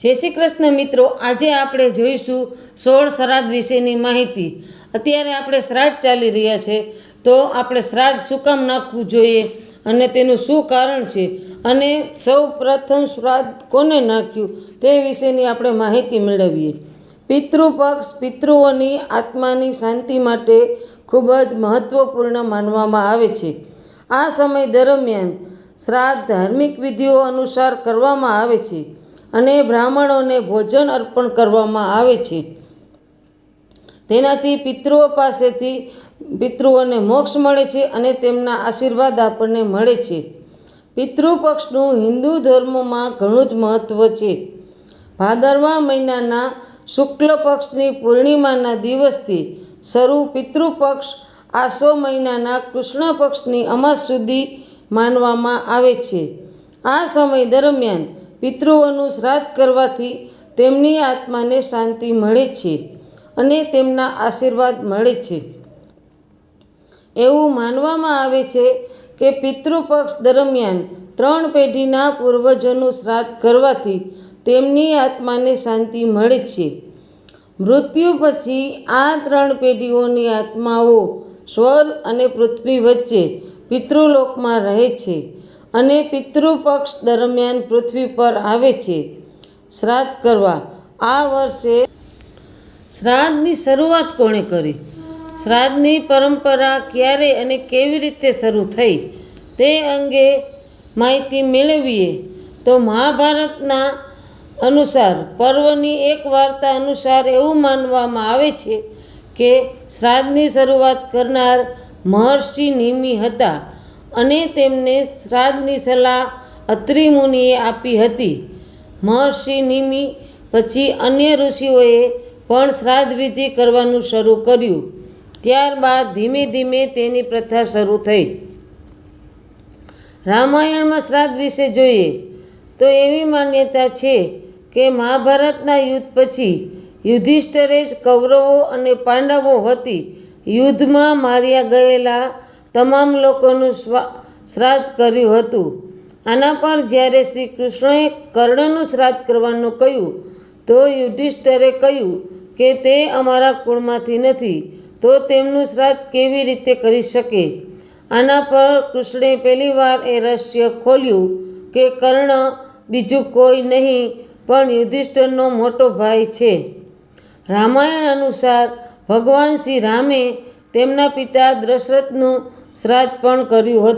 જય શ્રી કૃષ્ણ મિત્રો, આજે આપણે જોઈશું સોળ શ્રાદ્ધ વિશેની માહિતી. અત્યારે આપણે શ્રાદ્ધ ચાલી રહ્યા છે, તો આપણે શ્રાદ્ધ શું કામ નાખવું જોઈએ અને તેનું શું કારણ છે? અને સૌ પ્રથમ શ્રાદ્ધ કોને નાખ્યું? તે વિશેની આપણે માહિતી મેળવીએ. પિતૃપક્ષ પિતૃઓની આત્માની શાંતિ માટે ખૂબ જ મહત્ત્વપૂર્ણ માનવામાં આવે છે. આ સમય દરમિયાન શ્રાદ્ધ ધાર્મિક વિધિઓ અનુસાર કરવામાં આવે છે. અને બ્રાહ્મણોને ભોજન અર્પણ કરવામાં આવે છે. તેનાથી પિતૃઓ પાસેથી પિતૃઓને મોક્ષ મળે છે અને તેમના આશીર્વાદ આપણને મળે છે. પિતૃપક્ષનું હિન્દુ ધર્મમાં ઘણું જ મહત્ત્વ છે. ભાદરવા મહિનાના શુક્લ પક્ષની પૂર્ણિમાના દિવસથી શરૂ પિતૃપક્ષ આસો મહિનાના કૃષ્ણ પક્ષની અમાસ સુધી માનવામાં આવે છે. આ સમય દરમિયાન પિતૃઓનું શ્રાદ્ધ કરવાથી તેમની આત્માને શાંતિ મળે છે અને તેમના આશીર્વાદ મળે છે. એવું માનવામાં આવે છે કે પિતૃપક્ષ દરમિયાન ત્રણ પેઢીના પૂર્વજોનું શ્રાદ્ધ કરવાથી તેમની આત્માને શાંતિ મળે છે. મૃત્યુ પછી આ ત્રણ પેઢીઓની આત્માઓ સ્વર્ગ અને પૃથ્વી વચ્ચે પિતૃલોકમાં રહે છે. અને પિતૃપક્ષ દરમિયાન પૃથ્વી પર આવે છે. શ્રાદ્ધ કરવા. આ વર્ષે શ્રાદ્ધની શરૂઆત કોણે કરી? શ્રાદ્ધની પરંપરા ક્યારે અને કેવી રીતે શરૂ થઈ? તે અંગે માહિતી મેળવીએ. તો મહાભારતના અનુસાર, પર્વની એક વાર્તા અનુસાર એવું માનવામાં આવે છે કે શ્રાદ્ધની શરૂઆત કરનાર મહર્ષિ નિમિ હતા. અને તેમને શ્રાદ્ધની સલાહ અત્રિ મુનિએ આપી હતી. મહર્ષિ નિમિ પછી અન્ય ઋષિઓએ પણ શ્રાદ્ધ વિધિ કરવાનું શરૂ કર્યું. ત્યારબાદ ધીમે ધીમે તેની પ્રથા શરૂ થઈ. રામાયણમાં શ્રાદ્ધ વિશે જોઈએ તો એવી માન્યતા છે કે મહાભારતના યુદ્ધ પછી યુધિષ્ઠરે જ કૌરવો અને પાંડવો વતી યુદ્ધમાં માર્યા ગયેલા તમામ લોકોનું શ્રાદ્ધ કર્યું હતું. આના પર જ્યારે શ્રી કૃષ્ણએ કર્ણનું શ્રાદ્ધ કરવાનું કહ્યું, તો યુધિષ્ઠરે કહ્યું કે તે અમારા કુળમાંથી નથી, તો તેમનું શ્રાદ્ધ કેવી રીતે કરી શકે? આના પર કૃષ્ણે પહેલીવાર એ રહસ્ય ખોલ્યું કે કર્ણ બીજું કોઈ નહીં, પણ યુધિષ્ઠરનો મોટો ભાઈ છે. રામાયણ અનુસાર ભગવાન શ્રી રામે તેમના પિતા દશરથનું શ્રાદ્ધ પણ કર્યું હતું.